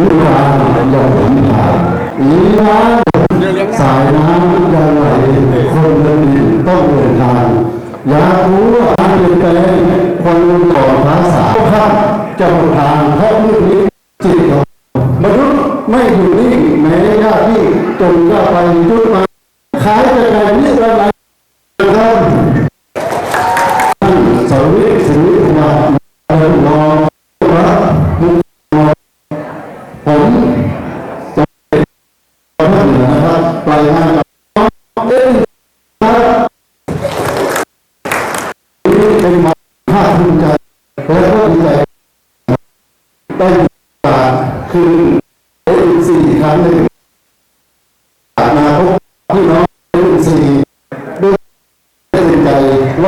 นิทานยังเห็นผ่านลีลาสายน้ำยังไหลคนเดินดินต้องเดินทางอยากรู้ว่าการเปลี่ยนแปลงคนต่อภาษาข้ามจะหมดทางเพราะมืดนี้จิตของมนุษย์ไม่อยู่นิ่งแม้ยากที่จนก็ไปจุดมาขายจะไงนี่อะไรครับท่านสวิท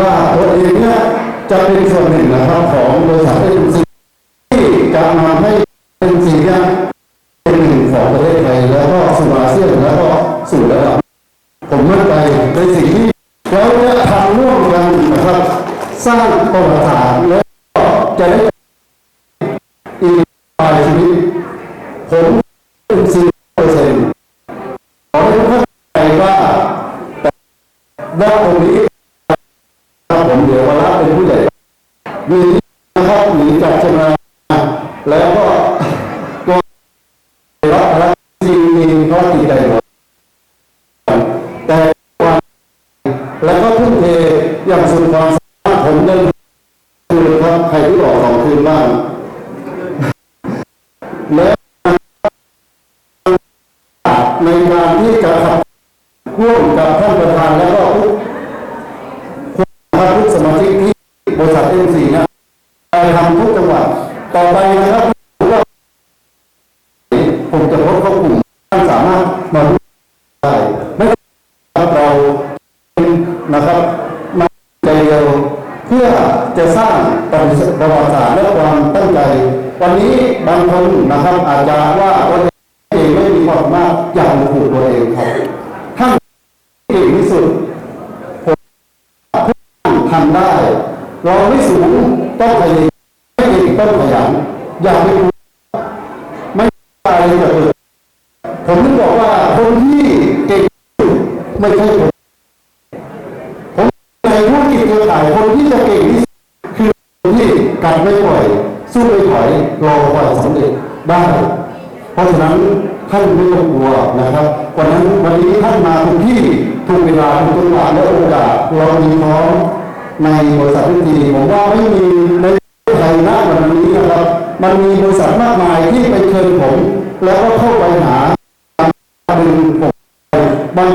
ว่าตัวเองเนี่ยจะเป็นส่วนหนึ่งนะครับของบริษัทเอ็นซีที่จะมาให้เอ็นซีเนี่ยเป็นหนึ่งของประเทศไทยแล้วก็สู่อาเซียนแล้วก็สู่ระดับผมมั่นใจในสิ่งที่เราจะทำร่วมกันนะครับ สร้างประวัติศาสตร์แล้วก็จะได้อีกปลายชีวิตผมเป็นซีเปอร์เซ็นต์ขอให้ทุกท่านใจว่าว่าตรงนี้ มีนะครับหนีจากชนะแล้วก็ตัวรับภาระจริงมีเพราะจิตใจหมดแต่วันแล้วก็ทุ่มเทอย่างสุดความสามารถผมเดินคืนครับใครที่ออกสองคืนบ้างและในการที่จะขับร่วมกับท่านประธานแล้วก็ทุก นะครับทุกสมาชิกที่บ ริษัทเอ็มซีนะไปทำทุกจังหวัดต่อไปนะครับผมจะลดเข้ากลุ่มท่านสามารถมาร่วมได้ไม่ครับเราเป็นนะครับมาใจเดียวเพื่อจะสร้างประวัติศาสตร์และความตั้งใจ วันนี้บางคนนะครับอาจจะว่าตัวเองไม่มีความมารถอยากมาผูกตัวเองครับท่านเก่งที่สุดทำได้ เราไม่สูงต้องพยายามไม่เก่งต้องขยันอย่าไปกลัวไม่ตายจะเกิดผมถึงบอกว่าคนที่เก่งไม่ใช่ผมผมในธุรกิจเครือข่ายคนที่จะเก่งที่สุดคือคนที่กัดไม่ปล่อยสู้ไม่ถอยรอความสำเร็จได้ เพราะฉะนั้นท่านไม่ต้องกลัวนะครับวันนั้นวันนี้ท่านมาทุกที่ทุกเวลาทุกจังหวะและโอกาสเรามีพร้อม ในบริษัทพิธีผมว่าไม่มีในไทยณวันนี้นะครับ มันมีบริษัทมากมายที่ไปเชิญผม แล้วก็เข้าไปหาดึงผมไปบาง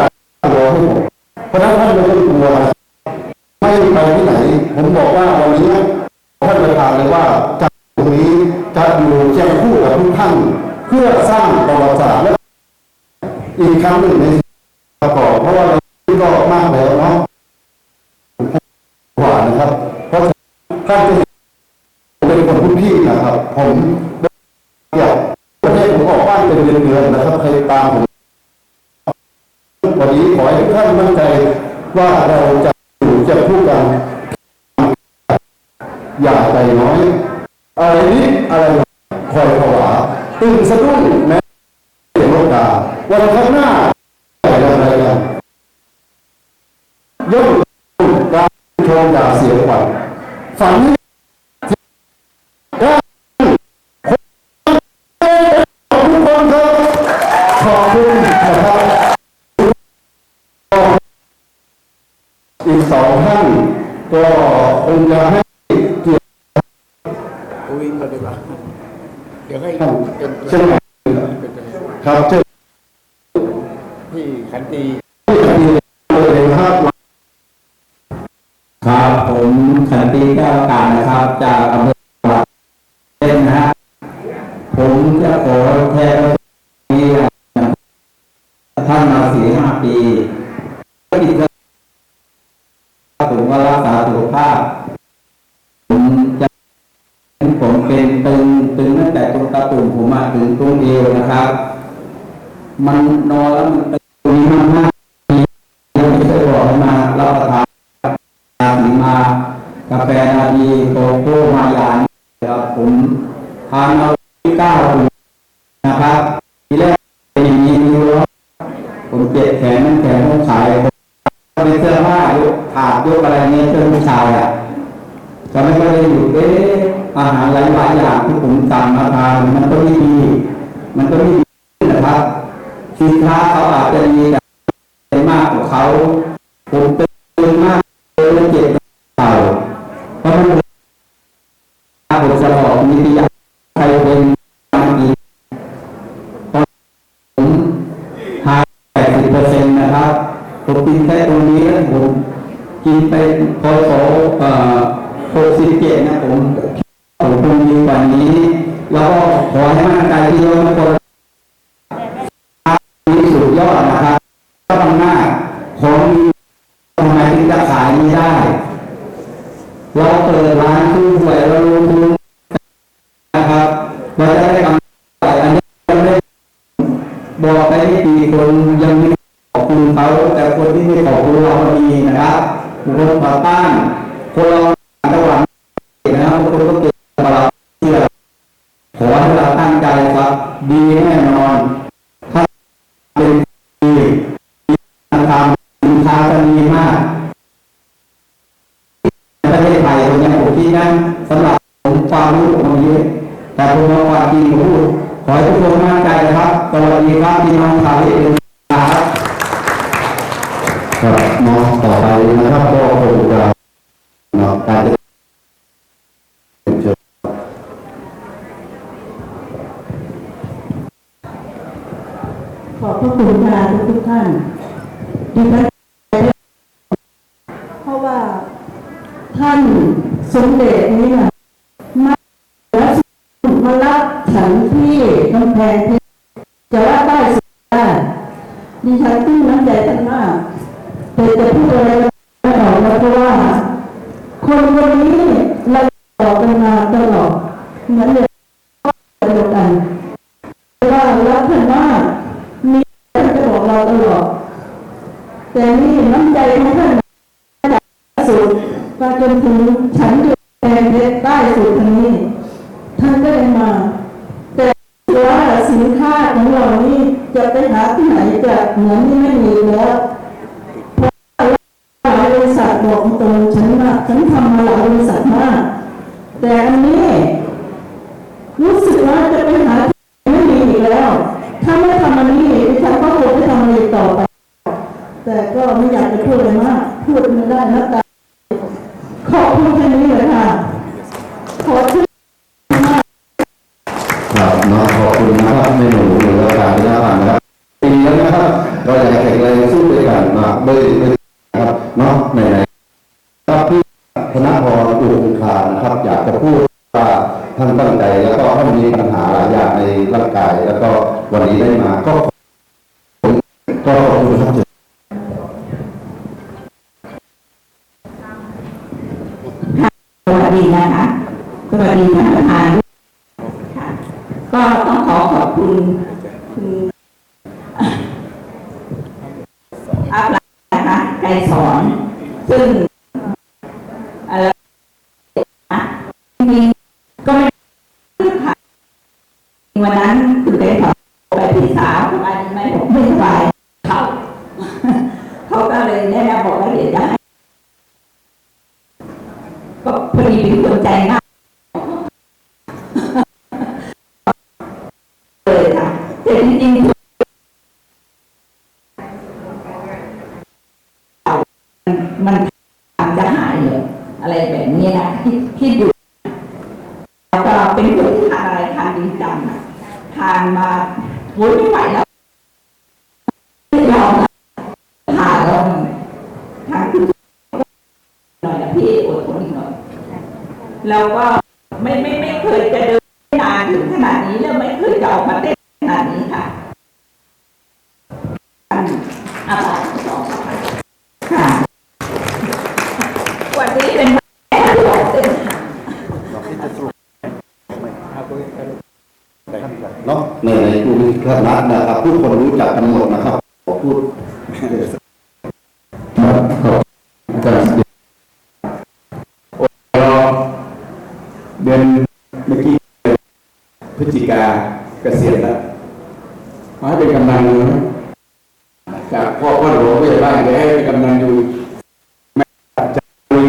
จัดตัวให้ผมเพราะนั้นท่านไม่ต้องกลัวไม่ไปที่ไหน ผมบอกว่าวันนี้ท่านประธานเลยว่าจะตรงนี้จะอยู่เคียงคู่กับทุกท่านเพื่อสร้างประวัติศาสตร์และอีกครั้งหนึ่งในประกอบเพราะว่าเราก็มากแล้วเนาะกว่านะครับ เพราะฉะนั้น ท่านเป็นคนทุกที่นะครับ ผมอยากประเทศผมออกบ้านเป็นเดือนๆนะครับใครตามผมวันนี้ขอให้ทุกท่านมั่นใจว่าเราจะอยู่เคียงคู่กันอย่าใจน้อยอะไรนิดอะไรคอยผวาตื่นสะดุ้งแม้เสียงโลกาวันข้างหน้าอะไรกันยกการชมอย่าเสียขวัญ ฝันให้ได้ขอบคุณทุกคนครับขอบคุณนะครับอีกสองท่านก็คงจะให้เกียรติวิ่งมาดีกว่าเดี๋ยวให้เป็นเช่นกันครับเช่นพี่ขันตี ผมขันตีแก้วการนะครับ จากอำเภอวัดเล่นนะฮะผมจะขอแทนนี้ท่านมาสี่ห้าปีกิจผมก็รักษาสุขภาพ ผมจะผมเป็นตึงตึงตั้งแต่ตรงตาตุ่มผมมาถึงตรงเอวนะครับ มันนอนแล้วมันตึงมันมาก แขนนั่นแขนต้องขายผมมีเสื้อผ้ายกถาดยกอะไรเนี่ยเสื้อผู้ชายอะจะไม่ค่อยได้อยู่เอ๊ะอาหารหลายๆอย่างที่ผมสั่งมาทานมันก็ไม่ดีมันก็ไม่ดีนะครับสินค้าเขาอาจจะมีแต่เป็นมากกว่าเขาผมเป็น ที่ของคุณเรามีนะครับบุคคลต่อต้านคนเราระหว่างนะครับบางคนก็เกิดมาเราเชื่อขอให้เราตั้งใจครับ ดีแน่นอน ขอบพระคุณค่ะทุกท่านดิฉันเพราะว่าท่านสมเด็จนี้นะมาแล้วมารับฉันที่กำแพงเพชรจะว่าได้สุดได้ดิฉันตื้นน้ำใจท่านมากแต่จะพูดอะไร มาจนถึงฉันอยู่แทนเพชรใต้สุดทางนี้ ท่านก็ยังมา แต่ว่าสินค้าของเรานี่จะไปหาที่ไหนจะเหมือนที่ไม่มีแล้วเพราะหลายบริษัทบอกตรงฉันว่าฉันทำมาหลายบริษัทมาก แต่อันนี้รู้สึกว่าจะไปหาที่ไม่มีอีกแล้ว ถ้าไม่ทำอันนี้ดิฉันก็คงไม่ทำอะไรต่อไป แต่ก็ไม่อยากจะพูดอะไรมาก พูดไม่ได้นะตา ท่านตั้งใจแล้วก็ท่านมีปัญหาหลายอย่างในร่างกาย แล้วก็วันนี้ได้มาก็ผมก็ขอบคุณครับสวัสดีนะคะสวัสดีท่านประธานค่ะก็ต้องขอขอบคุณคุณอาปลานะคะไกรสอน ซึ่งอะไรนะจริงๆก็ไม่ค่ะ วันนั้นคุณไกรสอไปพี่สาวสบายดีไหมผมไม่สบายเขาเขาก็เลยแนะนำบอกว่าเดี๋ยวจะให้ก็พอดีเป็นคนใจง่ายเลยค่ะแต่จริงๆมันทำจะหายเลยอะไรแบบนี้นะคิดคิดอยู่แล้วก็เป็นคนที่ทานอะไรทานดีจัง ผ่านมาโว้ยไม่ไหวแล้วไม่ยอมผ่านแล้วทางคือหน่อยนะพี่อดทนหน่อยแล้วก็ไม่ไม่ไม่เคยจะเดินนานถึงขนาดนี้แล้วไม่เคยจะออกมาเต้นขนาดนี้ค่ะอันอาบาสองค่ะ วันนี้เป็นวันแรกที่ออกเต้นค่ะ เนาะ ในในผู้มีคณะนะครับผู้คนรู้จักกันหมดนะครับขอพูดครับขอบอาจารย์รอเดือนเมื่อกี้พฤศจิกาเกษียณแล้วขอให้เป็นกำลังนะการบ้านจะให้เป็นกำนันอยู่แม่จะลุย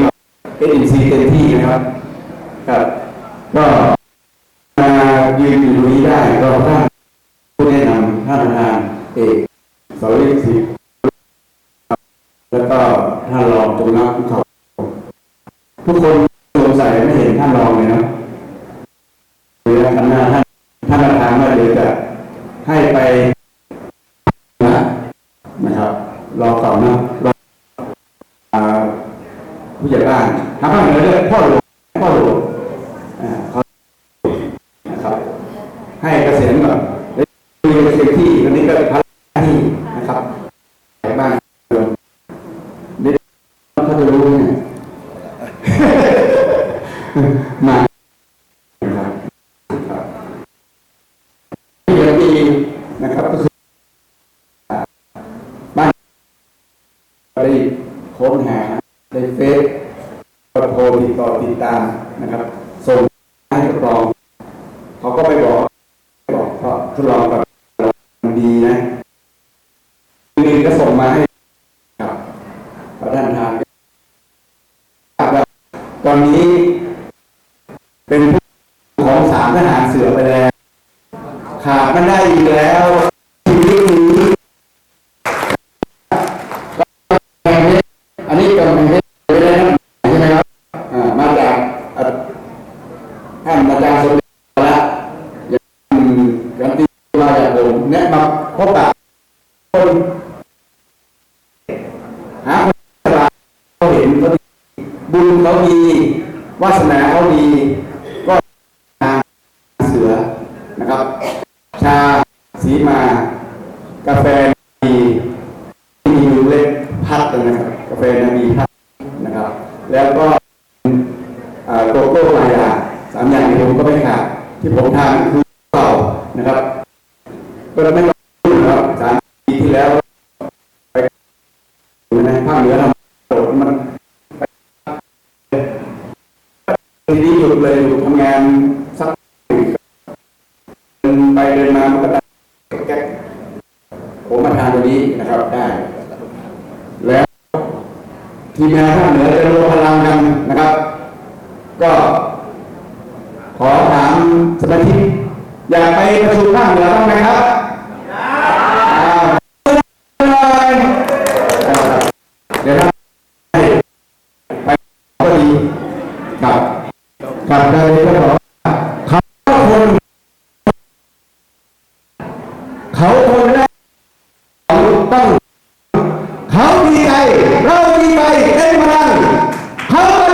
เอ็นซีเต็มที่นะครับครับก็ ยืนอยู่ตรงนี้ได้ก็ท่านผู้แนะนำท่านประธานเอกสวิทย์แล้วก็ท่านรองตรงนักเขาทุกคนสงสัยไม่เห็นท่านรองเลยนาะเดี๋ยวคณะท่านท่านประธานว่าเดี๋ยวจะให้ไปนะนะครับ รอก่อนนะรออ่าผู้ใหญ่บ้านทางภาคเหนือเรียกพ่อหลวงพ่อหลวงอ่าเขานะครับ ให้เกษียณก่อนแล้วคุยกันเต็มที่วันนี้ก็พักหน้าที่นะครับใหญ่บ้านเดิมนี่เขาจะรู้เนี่ยมานะครับที่ยังมีนะครับก็คือบ้านได้ค้นหาในเฟซก็โทรติดต่อติดตามนะครับส่งให้ทดลองเขาก็ไม่บอก ทดลองกับมันดีนะคือก็ส่งมาให้ครับประธานทานครับตอนนี้ เป็นผู้ของสามทหารเสือไปแล้ว ขาดไม่ได้อีกแล้วชีวิตนี้อันนี้กำลัง กพัดนะครับกาแฟนามีพัดนะครับ แล้วก็โกโก้มายาสามอย่างที่ผมก็ไม่ขาดที่ผมทานคือเปล่านะครับ ก็ไม่ต้องพูดนะครับสามปีที่แล้วไปในภาคเหนือทำโดดมันทีนี้หยุดเลยหยุดทำงาน แล้วทีมงานภาคเหนือจะรวมพลังกันนะครับ ก็ขอถามสมาชิกอยากไปประชุมภาคเหนือบ้างไหมครับ เขาดีใจเราดีใจเป็นพลังเขา